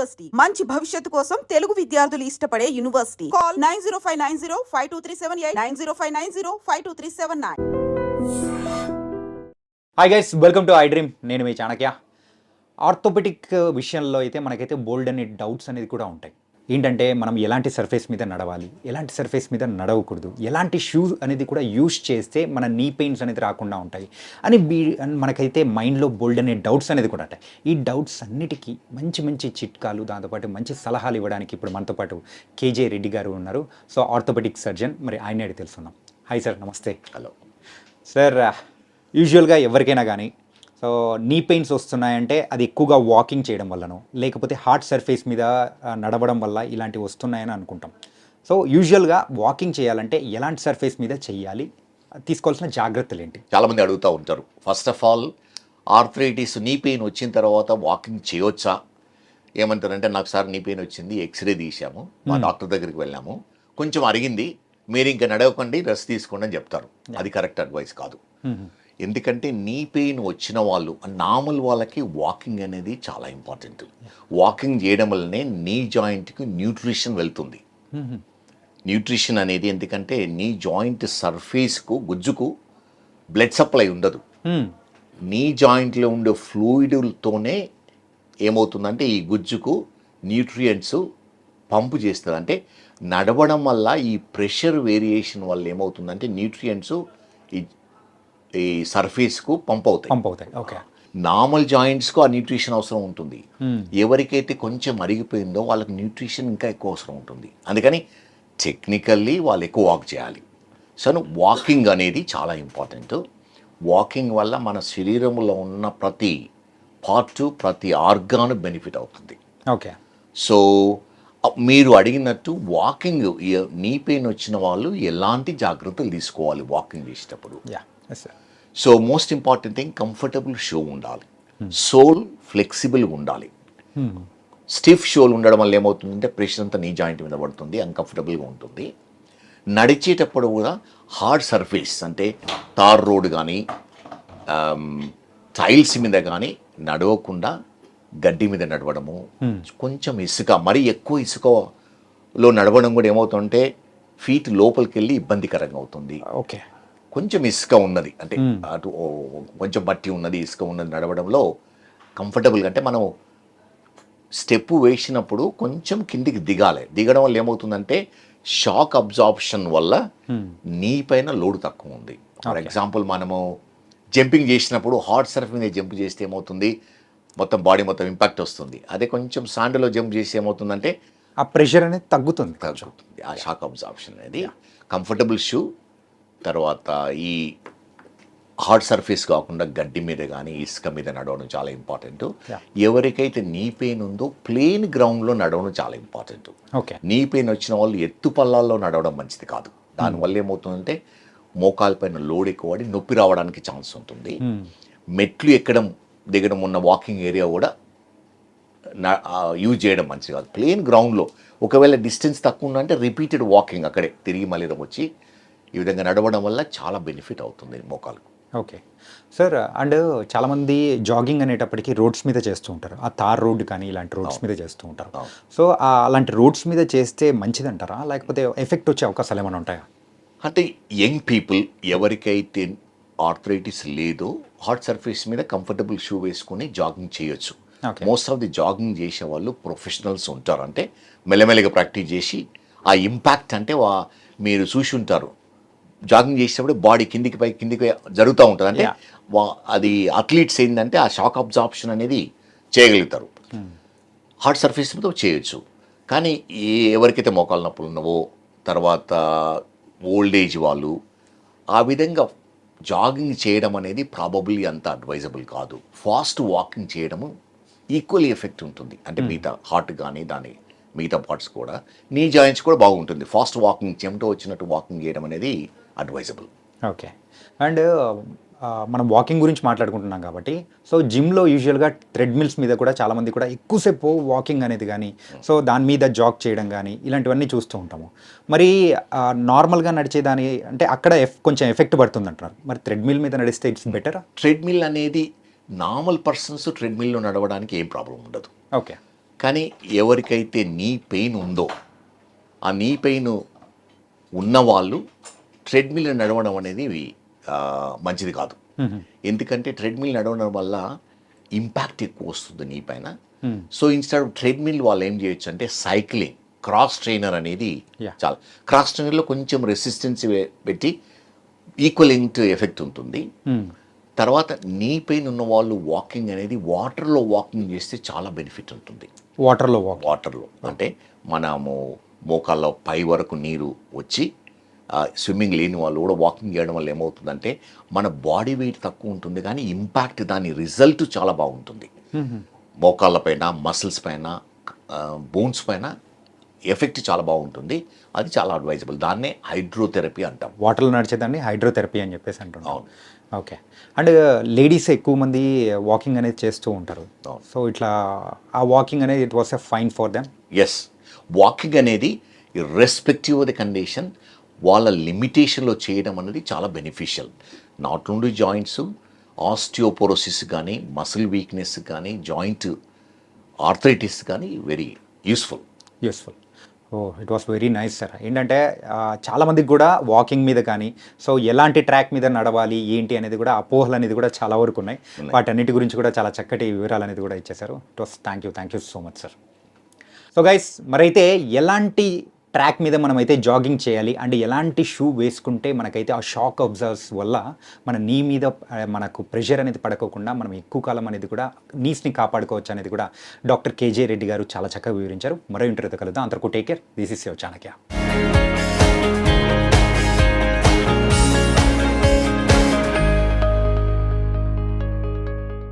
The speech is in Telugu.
యూనివర్సిటీ మంచి భవిష్యత్తు కోసం తెలుగు విద్యార్థులు ఇష్టపడే university call nine zero five nine zero five two three seven eight nine zero five nine zero five two three seven nine. Hi guys welcome to I dream నేను మీ చాణక్య. ఆర్థోపెటిక్ uh, విషయంలో అయితే మనకైతే బోల్డ్ అనే డౌట్స్ అనేది కూడా ఉంటాయి. ఏంటంటే మనం ఎలాంటి సర్ఫేస్ మీద నడవాలి ఎలాంటి సర్ఫేస్ మీద నడవకూడదు ఎలాంటి షూస్ అనేది కూడా యూస్ చేస్తే మన నీ పెయిన్స్ అనేది రాకుండా ఉంటాయి. అని బీ మనకైతే మైండ్లో బోల్డ్ అనే డౌట్స్ అనేది కూడా ఉంటాయి. ఈ డౌట్స్ అన్నిటికీ మంచి మంచి చిట్కాలు దాంతోపాటు మంచి సలహాలు ఇవ్వడానికి ఇప్పుడు మనతో పాటు కేజే రెడ్డి గారు ఉన్నారు. సో ఆర్థోపెటిక్ సర్జన్ మరి ఆయన అడిగి తెలుసుకుందాం. హాయ్ సార్ నమస్తే. హలో సార్ యూజువల్గా ఎవరికైనా కానీ సో నీ పెయిన్స్ వస్తున్నాయంటే అది ఎక్కువగా వాకింగ్ చేయడం వల్లనో లేకపోతే హార్డ్ సర్ఫేస్ మీద నడవడం వల్ల ఇలాంటివి వస్తున్నాయని అనుకుంటాం. సో యూజువల్గా వాకింగ్ చేయాలంటే ఎలాంటి సర్ఫేస్ మీద చేయాలి? తీసుకోవాల్సిన జాగ్రత్తలు ఏంటి? చాలామంది అడుగుతూ ఉంటారు. First of all arthritis knee pain వచ్చిన తర్వాత వాకింగ్ చేయొచ్చా? ఏమంటారంటే నాకు సార్ నీ పెయిన్ వచ్చింది ఎక్స్రే తీసాము మా డాక్టర్ దగ్గరికి వెళ్ళాము. కొంచెం అరిగింది మీరు ఇంకా నడవకండి రెస్ట్ తీసుకోండి అని చెప్తారు. అది కరెక్ట్ అడ్వైస్ కాదు. ఎందుకంటే నీ పెయిన్ వచ్చిన వాళ్ళు నార్మల్ వాళ్ళకి వాకింగ్ అనేది చాలా ఇంపార్టెంట్ వాకింగ్ చేయడం వల్లనే నీ జాయింట్కి న్యూట్రిషన్ వెళ్తుంది. న్యూట్రిషన్ అనేది ఎందుకంటే నీ జాయింట్ సర్ఫేస్కు గుజ్జుకు బ్లడ్ సప్లై ఉండదు. Hmm. నీ జాయింట్లో ఉండే ఫ్లూయిడ్తోనే ఏమవుతుందంటే ఈ గుజ్జుకు న్యూట్రియంట్స్ పంపు చేస్తుంది. అంటే నడవడం వల్ల ఈ ప్రెషర్ వేరియేషన్ వల్ల ఏమవుతుందంటే న్యూట్రియంట్స్ ఈ ఈ సర్ఫేస్కు పంప్ అవుతాయి పంప్ అవుతాయి ఓకే. నార్మల్ జాయింట్స్కు ఆ న్యూట్రిషన్ అవసరం ఉంటుంది. ఎవరికైతే కొంచెం అరిగిపోయిందో వాళ్ళకి న్యూట్రిషన్ ఇంకా ఎక్కువ అవసరం ఉంటుంది. అందుకని టెక్నికల్లీ వాళ్ళు ఎక్కువ వాక్ చేయాలి. సో వాకింగ్ అనేది చాలా ఇంపార్టెంట్. వాకింగ్ వల్ల మన శరీరంలో ఉన్న ప్రతి పార్ట్ ప్రతి ఆర్గాన్ బెనిఫిట్ అవుతుంది. ఓకే. సో మీరు అడిగినట్టు వాకింగ్ నీ పెయిన్ వచ్చిన వాళ్ళు ఎలాంటి జాగ్రత్తలు తీసుకోవాలి వాకింగ్ చేసేటప్పుడు? Yeah sir. So most important thing comfortable shoe ఉండాలి. సోల్ ఫ్లెక్సిబుల్గా ఉండాలి. స్టిఫ్ షోలు ఉండడం వల్ల ఏమవుతుందంటే ప్రెషర్ అంతా నీ జాయింట్ మీద పడుతుంది అన్కంఫర్టబుల్గా ఉంటుంది. నడిచేటప్పుడు కూడా హార్డ్ సర్ఫేస్ అంటే తార్ రోడ్ కానీ టైల్స్ మీద కానీ నడవకుండా గడ్డి మీద నడవడము కొంచెం ఇసుక మరీ ఎక్కువ ఇసుకలో నడవడం కూడా ఏమవుతుందంటే ఫీట్ లోపలికి వెళ్ళి ఇబ్బందికరంగా అవుతుంది. ఓకే. కొంచెం ఇసుక ఉన్నది. అంటే అటు కొంచెం మట్టి ఉన్నది ఇసుక ఉన్నది నడవడంలో కంఫర్టబుల్గా అంటే మనం స్టెప్ వేసినప్పుడు కొంచెం కిందికి దిగాలి. దిగడం వల్ల ఏమవుతుందంటే షాక్ అబ్జార్ప్షన్ వల్ల నీ పైన లోడ్ తక్కువ ఉంది. ఫర్ ఎగ్జాంపుల్ మనము జంపింగ్ చేసినప్పుడు హాట్ సర్ఫ్ మీద జంప్ చేస్తే ఏమవుతుంది? మొత్తం బాడీ మొత్తం ఇంపాక్ట్ వస్తుంది. అదే కొంచెం సాండ్లో జంప్ చేస్తే ఏమవుతుందంటే ఆ ప్రెషర్ అనేది తగ్గుతుంది తగ్గుతుంది. ఆ షాక్ అబ్జార్ప్షన్ అనేది. కంఫర్టబుల్ షూ తర్వాత ఈ హార్డ్ సర్ఫేస్ కాకుండా గడ్డి మీద కానీ ఇసుక మీద నడవడం చాలా ఇంపార్టెంట్. ఎవరికైతే నీ పెయిన్ ఉందో ప్లేన్ గ్రౌండ్లో నడవడం చాలా ఇంపార్టెంట్ ఓకే నీ పెయిన్ వచ్చిన వాళ్ళు ఎత్తు పల్లాల్లో నడవడం మంచిది కాదు. దానివల్ల ఏమవుతుందంటే మోకాల పైన లోడ్ ఎక్కువ పడి నొప్పి రావడానికి ఛాన్స్ ఉంటుంది. మెట్లు ఎక్కడం దిగడం ఉన్న వాకింగ్ ఏరియా కూడా యూజ్ చేయడం మంచిది కాదు. ప్లేన్ గ్రౌండ్లో ఒకవేళ డిస్టెన్స్ తక్కువ ఉందంటే రిపీటెడ్ వాకింగ్ అక్కడే తిరిగి మళ్ళీ వచ్చి ఈ విధంగా నడవడం వల్ల చాలా బెనిఫిట్ అవుతుంది మోకాలకు ఓకే. సార్ అండ్ చాలామంది జాగింగ్ అనేటప్పటికీ రోడ్స్ మీద చేస్తూ ఉంటారు. ఆ తార్ రోడ్ కానీ ఇలాంటి రోడ్స్ మీద చేస్తూ ఉంటారు. సో అలాంటి రోడ్స్ మీద చేస్తే మంచిదంటారా? లేకపోతే ఎఫెక్ట్ వచ్చే అవకాశాలు ఏమైనా ఉంటాయా? అంటే యంగ్ పీపుల్ ఎవరికైతే ఆర్థరైటిస్ లేదో హాట్ సర్ఫేస్ మీద కంఫర్టబుల్ షూ వేసుకొని జాగింగ్ చేయొచ్చు. మోస్ట్ ఆఫ్ ది జాగింగ్ చేసే వాళ్ళు ప్రొఫెషనల్స్ ఉంటారు. అంటే మెల్లమెల్లగా ప్రాక్టీస్ చేసి ఆ ఇంపాక్ట్ అంటే మీరు చూసి ఉంటారు. జాగింగ్ చేసేటప్పుడు బాడీ కిందికి పై కిందికి జరుగుతూ ఉంటుంది. అంటే అది అథ్లీట్స్ ఏంటంటే ఆ షాక్ అబ్జార్ప్షన్ అనేది చేయగలుగుతారు. హార్డ్ సర్ఫేస్ మీద చేయొచ్చు. కానీ ఏ ఎవరికైతే మోకాలు నొప్పులు ఉన్నవో తర్వాత ఓల్డ్ ఏజ్ వాళ్ళు ఆ విధంగా జాగింగ్ చేయడం అనేది ప్రాబబ్లీ అంత అడ్వైజబుల్ కాదు. ఫాస్ట్ వాకింగ్ చేయడము ఈక్వల్లీ ఎఫెక్ట్ ఉంటుంది. అంటే మిగతా హార్ట్ కానీ దాని మిగతా పార్ట్స్ కూడా నీ జాయింట్స్ కూడా బాగుంటుంది. ఫాస్ట్ వాకింగ్ చెమట వచ్చినట్టు వాకింగ్ చేయడం అనేది అడ్వైజబుల్ ఓకే అండ్ మనం వాకింగ్ గురించి మాట్లాడుకుంటున్నాం కాబట్టి సో జిమ్లో యూజువల్గా థ్రెడ్మిల్స్ మీద కూడా చాలామంది కూడా ఎక్కువసేపు వాకింగ్ అనేది కానీ సో దాని మీద జాగ్ చేయడం కానీ ఇలాంటివన్నీ చూస్తూ ఉంటాము. మరి నార్మల్గా నడిచే దాని అంటే అక్కడ ఎఫ్ కొంచెం ఎఫెక్ట్ పడుతుంది అంటున్నారు మరి థ్రెడ్మిల్ మీద నడిస్తే ఇట్స్ బెటర్ ట్రెడ్మిల్ అనేది నార్మల్ పర్సన్స్ ట్రెడ్మిల్లో నడవడానికి ఏం ప్రాబ్లం ఉండదు. ఓకే కానీ ఎవరికైతే నీ పెయిన్ ఉందో ఆ నీ పెయిన్ ఉన్నవాళ్ళు ట్రెడ్మిల్ నడవడం అనేది మంచిది కాదు. ఎందుకంటే ట్రెడ్మిల్ నడవడం వల్ల ఇంపాక్ట్ ఎక్కువ వస్తుంది నీ పైన. సో ఇన్స్టెడ్ ఆఫ్ ట్రెడ్మిల్ వాళ్ళు ఏం చేయొచ్చు అంటే సైక్లింగ్ క్రాస్ ట్రైనర్ అనేది. చాలా. క్రాస్ ట్రైనర్లో కొంచెం రెసిస్టెన్స్ పెట్టి ఈక్వలింగ్ ఎఫెక్ట్ ఉంటుంది. తర్వాత నీ పెయిన్ ఉన్న వాళ్ళు వాకింగ్ అనేది వాటర్లో వాకింగ్ చేస్తే చాలా బెనిఫిట్ ఉంటుంది. వాటర్లో వాటర్లో. అంటే మనము మోకాళ్ళ పై వరకు నీరు వచ్చి స్విమ్మింగ్ లేని వాళ్ళు కూడా వాకింగ్ చేయడం వల్ల ఏమవుతుందంటే మన బాడీ వెయిట్ తక్కువ ఉంటుంది కానీ ఇంపాక్ట్ దాని రిజల్ట్ చాలా బాగుంటుంది. మోకాళ్ళ పైన మసిల్స్ పైన బోన్స్ పైన ఎఫెక్ట్ చాలా బాగుంటుంది. అది చాలా అడ్వైజబుల్ దాన్నే హైడ్రోథెరపీ అంటాం. వాటర్లో నడిచేదాన్ని హైడ్రోథెరపీ అని చెప్పేసి అంటున్నాం అవును. ఓకే అండ్ లేడీస్ ఎక్కువ మంది వాకింగ్ అనేది చేస్తూ ఉంటారు. సో ఇట్లా ఆ వాకింగ్ అనేది it was a fine for them as walking అనేది రెస్పెక్టివ్ ద కండిషన్ వాళ్ళ లిమిటేషన్లో చేయడం అనేది చాలా beneficial not only joints osteoporosis కానీ మసిల్ వీక్నెస్ కానీ జాయింట్ ఆర్థరైటిస్ కానీ very useful useful oh it was very nice sir ఏంటంటే ఆ, చాలా మందికి కూడా వాకింగ్ మీద కానీ సో ఎలాంటి ట్రాక్ మీద నడవాలి ఏంటి అనేది కూడా అపోహలు అనేది కూడా చాలా వరకు ఉన్నాయి. వాటన్నిటి గురించి కూడా చాలా చక్కటి వివరాలు అనేది కూడా ఇచ్చేశారు. It was thank you thank you so much sir so guys మరైతే ఎలాంటి ట్రాక్ మీద మనమైతే జాగింగ్ చేయాలి. అండ్ ఎలాంటి షూ వేసుకుంటే మనకైతే ఆ షాక్ అబ్జర్వ్స్ వల్ల మన నీ మీద మనకు ప్రెషర్ అనేది పడకోకుండా మనం ఎక్కువ కాలం అనేది కూడా నీస్ని కాపాడుకోవచ్చు అనేది కూడా డాక్టర్ కేజే రెడ్డి గారు చాలా చక్కగా వివరించారు. మరో ఇంటర్వ్యూతో కలుద్దాం. అందరికీ take care. This is your Chanakya.